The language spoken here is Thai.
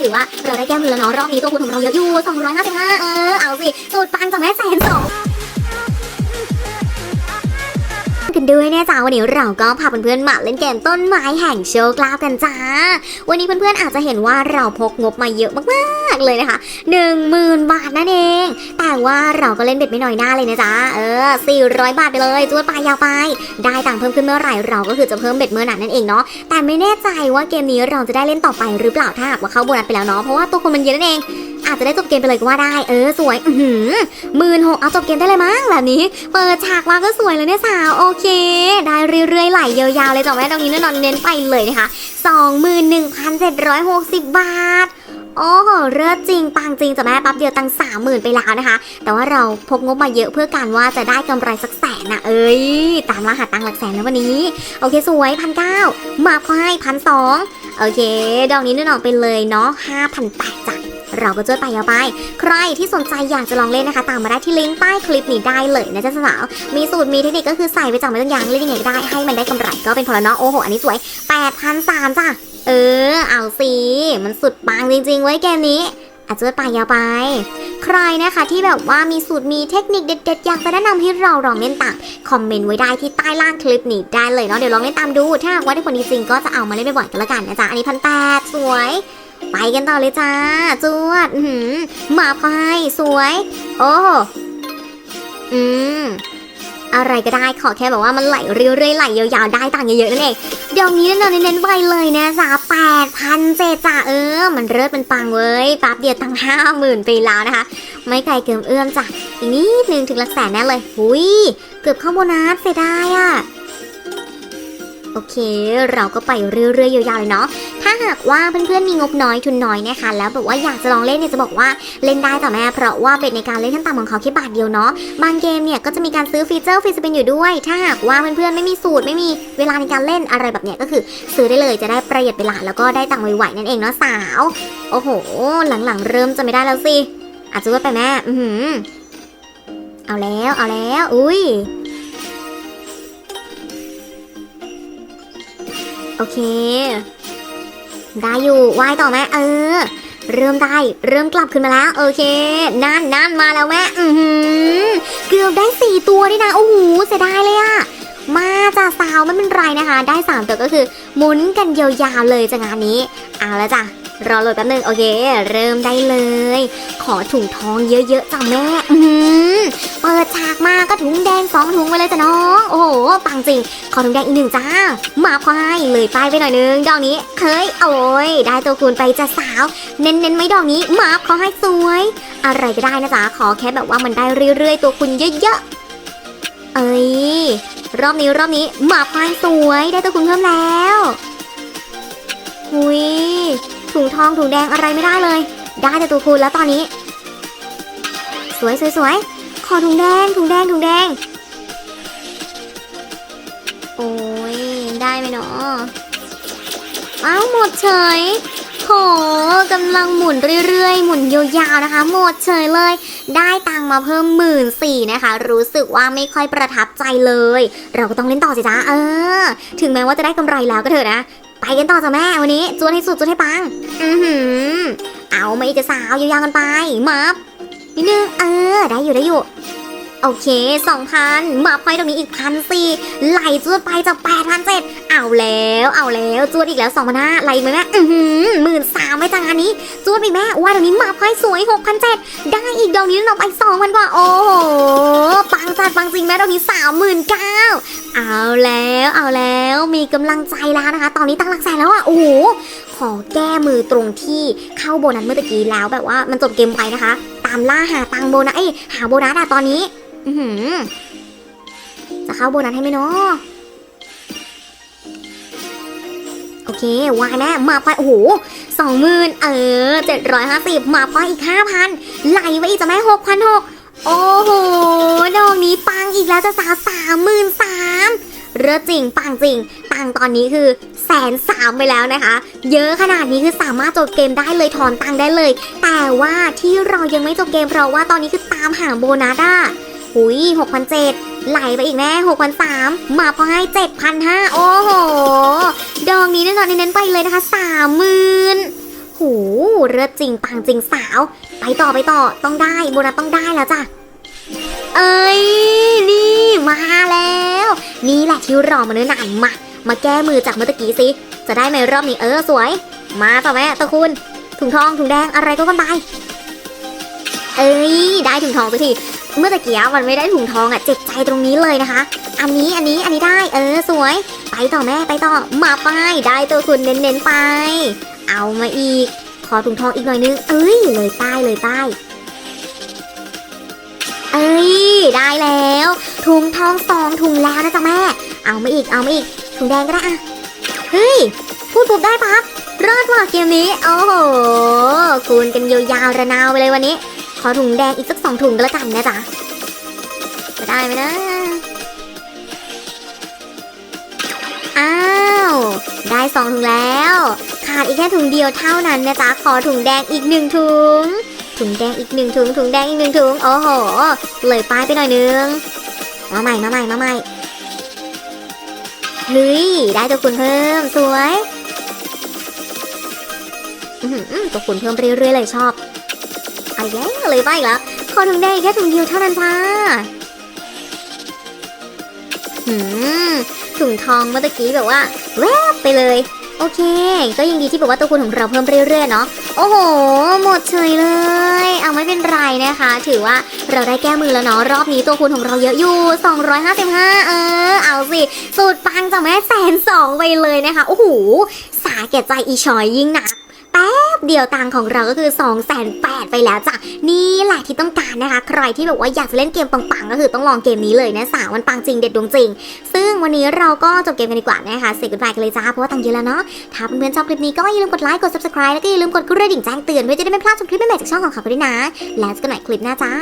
ถือว่าเราได้แก้มือแล้วเนาะรอบนี้ตัวคุณของเราเยอะอยู่255เออเอาสิสูตรปังจากแม่แสนสอง กันด้วยเนี่ยจ้าวันนี้เราก็พาเพื่อนๆมาเล่นเกมต้นไม้แห่งโชคลาภกันจ้า วันนี้เพื่อนๆอาจจะเห็นว่าเราพกงบมาเยอะมากๆเลยนะคะ1 0,000 บาทนั่นเอง แต่ว่าเราก็เล่นเบ็ดไม่น้อยหน้าเลยนะจ๊ะเออ 400 บาทไปเลยจวดไปยาวไป ได้ตังค์เพิ่มขึ้นเมื่อไหร่เราก็คือจะเพิ่มเบ็ดเมื่อนั้นนั่นเองเนาะแต่ไม่แน่ใจว่าเกมนี้เราจะได้เล่นต่อไปหรือเปล่าถ้าหากว่าเข้าโบนัสไปแล้วเนาะเพราะว่าตัวคนมันเยอะนั่นเอง อาจจะได้จบเกมไปเลยก็ว่าได้ เออสวย อือหือหมื่นหกเอาจบเกมได้เลยมั้งแบบนี้ เปิดฉากมาก็สวยเลยเนี่ยสาวโอเค ได้เรื่อยๆไหลยาวๆเลยจ้ะแม่ตรงนี้แน่นอนเน้นไปเลยนะคะ21,760 บาทโอ้โหเลิศจริง ปังจริงจ้ะแม่ปั๊บเดียวตังสามหมื่นไปแล้วนะคะ แต่ว่าเราพกงบมาเยอะเพื่อการว่าจะได้กำไรสักแสนนะเอ้ย ตามมาหาตังหลักแสนแล้ววันนี้ โอเคสวยพันเก้ามาควายพันสองโอเค ดอกนี้แน่นอนไปเลยเนาะห้าพันแปดจ้ะ เราก็จดไปเอาไป ใครที่สนใจอยากจะลองเล่นนะคะ ตามมาได้ที่ลิงก์ใต้คลิปนี้ได้เลยนะจ๊ะสาวมีสูตรมีเทคนิคก็คือใส่ไปจับไม่ต้องยางเล่นยังไงก็ได้ให้มันได้กำไรก็เป็นพลเนาะโอ้โหอันนี้สวย8 0 0 3จ้ะเออ เอาสิมันสุดปังจริงๆ ไว้ยเกมนี้อาจจะไปยาวไป ใครนะคะที่แบบว่ามีสูตรมีเทคนิคเด็ดๆ อยากจะแนะนำให้เราลองเล่นตามคอมเมนต์ไว้ได้ที่ใต้ล่างคลิปนี้ได้เลยเนาะเดี๋ยวลองเล่นตามดู ถ้าหากว่าได้ผลจริงก็จะเอามาเล่นบ่อยๆกันละกันนะจ๊ะอันนี้พันแปดสวย ไปกันต่อเลยจ้า จวดอื้อหือหมาพายสวย โอ้อืมอะไรก็ได้ขอแค่แบบว่ามันไหลเรื่อยๆไหลยาวๆได้ตังค์เยอะๆนั่นเองเดี๋ยวนี้เราเน้นๆไปเลยนะจ้าแปดพันเจจ้าเออ มันเลิศมันปังเว้ยแป๊บเดียวตังห้าหมื่นไปแล้วนะคะ ไม่ไกลเกินเอื้อมจ้ะอีกนิดนึงถึงหลักแสนแน่เลยหุยเกือบเข้าโบนัสเสียดายอะ โอเค เราก็ไปเรื่อยๆยาวๆเลยเนาะถ้าหากว่าเพื่อนๆมีงบน้อยทุนน้อยนะคะ แล้วแบบว่าอยากจะลองเล่นเนี่ยจะบอกว่าเล่นได้แต่แม่เพราะว่าเบ็ดในการเล่นขั้นต่ำของเขาแค่บาทเดียวเนาะบางเกมเนี่ยก็จะมีการซื้อฟีเจอร์ฟรีสปินอยู่ด้วย ถ้าหากว่าเพื่อนๆไม่มีสูตรไม่มีเวลาในการเล่นอะไรแบบเนี้ยก็คือ ซื้อได้เลยจะได้ประหยัดเวลาแล้วก็ได้ตังค์ไวๆนั่นเองเนาะสาวโอ้โห หลังๆ เริ่มจะไม่ได้แล้วสิอาจจะว่าไปแม่อือหือเอาแล้วเอาแล้ว อุ้ย โอเค ได้อยู่ว่ายต่อแม่เออ เริ่มได้ เริ่มกลับขึ้นมาแล้ว โอเคนั่นนั่นมาแล้วแม่อือหือเกือบได้สี่ตัวด้วยนะโอ้โหเสียดายเลยอะมาจ้าสาวไม่เป็นไรนะคะ ได้สามตัวก็คือหมุนกันยาวๆเลยจากงานนี้ เอาแล้วจ้ะ รอโหลดแป๊บนึงโอเค เริ่มได้เลย ขอถุงทองเยอะๆจ้ะแม่ อือหือเปิดฉากมาก็ถุงแดงสองถุงไปเลยจ้ะน้อง โอ้โห ปังจริง ขอถุงแดงอีกหนึ่งจ้า มาควายเลยป้ายไปหน่อยนึง ดอกนี้เฮ้ยโอ้ย ได้ตัวคูณไปจ้ะสาว เน้นๆไหมดอกนี้มาขอให้สวย อะไรก็ได้นะจ๊ะ ขอแค่แบบว่ามันได้เรื่อยๆ ตัวคุณเยอะๆ เอ้ย รอบนี้รอบนี้มาควายสวย ได้ตัวคุณเพิ่มแล้วหุย ถุงทองถุงแดงอะไรไม่ได้เลย ได้แต่ตัวคุณแล้วตอนนี้ สวยสวยสวยขอถุงแดงถุงแดงถุงแดง โอ้ยได้ไหมเนาะอ้าวหมดเฉยโหกำลังหมุนเรื่อยๆ หมุนยาวๆนะคะ หมดเฉยเลย ได้ตังมาเพิ่มหมื่นสี่นะคะ รู้สึกว่าไม่ค่อยประทับใจเลย เราก็ต้องเล่นต่อสิจ้าเออ ถึงแม้ว่าจะได้กำไรแล้วก็เถอะนะ ไปกันต่อจ้ะแม่วันนี้จวนให้สุดจวนให้ปัง อือหือ เอามาอีกจะสาวยาวๆกันไป มับนิดนึงเออ ได้อยู่ได้อยู่ โอเคสองพันมาพอยตรงนี้อีกพันสี่ไหลจวดไปจากแปดพันเจ็ดเอาแล้ว เอาแล้วจวดอีกแล้วสองพันห้าไหลไหมแม่อือหือหมื่นสามไม่จังอันนี้จวดไปแม่ว่าเดี๋ยวนี้มาพอยสวยหกพันเจ็ดได้อีกดอกนี้เราไปสองพันกว่าโอ้โหปังจัดปังจริงแม่ดอกนี้สามหมื่นเก้าเอาแล้วเอาแล้วมีกำลังใจแล้วนะคะ ตอนนี้ตั้งหลักแสนแล้วอะโอ้โหขอแก้มือตรงที่เข้าโบนัสเมื่อตะกี้แล้วแบบว่ามันจบเกมไปนะคะ ตามล่าหาตังโบนัสเอ้ยหาโบนัสอะตอนนี้ อือหือจะเข้าโบนัสให้ไหมเนาะโอเควายแน่มาไปโอ้โหสองหมื่นเออเจ็ดร้อยห้าสิบมาไปอีกห้าพันไหลไว้อีกจะแม่หกพันหกโอ้โหดอกนี้ปังอีกแล้วจะสาวสามหมื่นสามเรือจริง ปังจริง ตังตอนนี้คือแสนสามไปแล้วนะคะ เยอะขนาดนี้คือสามารถจบเกมได้เลยถอนตังได้เลย แต่ว่าที่เรายังไม่จบเกมเพราะว่าตอนนี้คือตามหาโบนัสอะ หุยหกพันเจ็ดไหลไปอีกแน่หกพันสามมาพอให้เจ็ดพันห้าโอ้โห ดอกนี้แน่นอนเน้นไปเลยนะคะสามหมื่นเลือดจริงปังจริงสาว ไปต่อไปต่อต้องได้โบนัสต้องได้แล้วจ้ะ เอ้ย นี่มาแล้ว นี่แหละที่รอมาเนิ่นนานมา มาแก้มือจากเมื่อตะกี้สิ จะได้ไหมรอบนี้เออสวย มาต่อแม่ตะคุณถุงทองถุงแดงอะไรก็กันไปเอ้ย ได้ถุงทองสักที เมื่อตะกี้มันไม่ได้ถุงทองอะเจ็บใจตรงนี้เลยนะคะ อันนี้อันนี้อันนี้ได้เออสวย ไปต่อแม่ไปต่อมาไปได้ตัวคุณเน้นๆไป เอามาอีก ขอถุงทองอีกหน่อยนึงเอ้ยเลยป้ายเลยป้ายเอ้ยได้แล้ว ถุงทองสองถุงแล้วนะจ๊ะแม่ เอามาอีกเอามาอีกถุงแดงก็ได้อะเฮ้ยพูดปุ๊บได้ปั๊บรอดว่ะเกมนี้โอ้โหคูณกันยาวๆระนาวไปเลยวันนี้ ขอถุงแดงอีกสักสองถุงก็แล้วกันนะจ๊ะ จะได้ไหมนะ อ้าว ได้สองถุงแล้ว ขาดอีกแค่ถุงเดียวเท่านั้นนะจ๊ะ ขอถุงแดงอีกหนึ่งถุง ถุงแดงอีกหนึ่งถุง ถุงแดงอีกหนึ่งถุง โอ้โห เลยป้ายไปหน่อยนึง มาใหม่ มาใหม่ มาใหม่เฮ้ยได้ตัวคุณเพิ่ม สวยอื้อหือตัวคุณเพิ่มเรื่อยๆเลยชอบ เอาอีกแล้วเลยป้าอีกแล้วขอถุงแดงแค่ถุงเดียวเท่านั้นจ้าหืมถุงทองเมื่อกี้แบบว่าแวบไปเลย โอเค ก็ยังดีที่แบบว่าตัวคุณของเราเพิ่มเรื่อยๆเนาะโอ้โห หมดเฉยเลย เอาไม่เป็นไรนะคะ ถือว่าเราได้แก้มือแล้วเนาะรอบนี้ตัวคุณของเราเยอะอยู่ 255 เออ เอาสิสูตรปังจากแม่แสนสองไปเลยนะคะโอ้โหสาแก่ใจอีชอยยิ่งนัก ป๊บเดียวตังของเราก็คือ2 8 0 0 0ไปแล้วจ้ะนี่แหละที่ต้องการนะคะ ใครที่แบบว่าอยากจะเล่นเกมปังๆก็คือต้องลองเกมนี้เลยนะสาวมันปังจริงเด็ดดวงจริง ซึ่งวันนี้เราก็จบเกมกันดีกว่านะคะเสร็จกันไปกันเลยจ้าเพราะว่าตังเยอะแล้วเนาะถ้าเพื่อนๆชอบคลิปนี้ก็อย่าลืมกดไลค์กด subscribe แล้วก็อย่าลืมกดกระดิ่งแจ้งเตือนเพื่อจะได้ไม่พลาดชมคลิปใหม่ๆจากช่องของเขาด้วยนะ แล้วเจอกันใหม่คลิปหน้าจ้า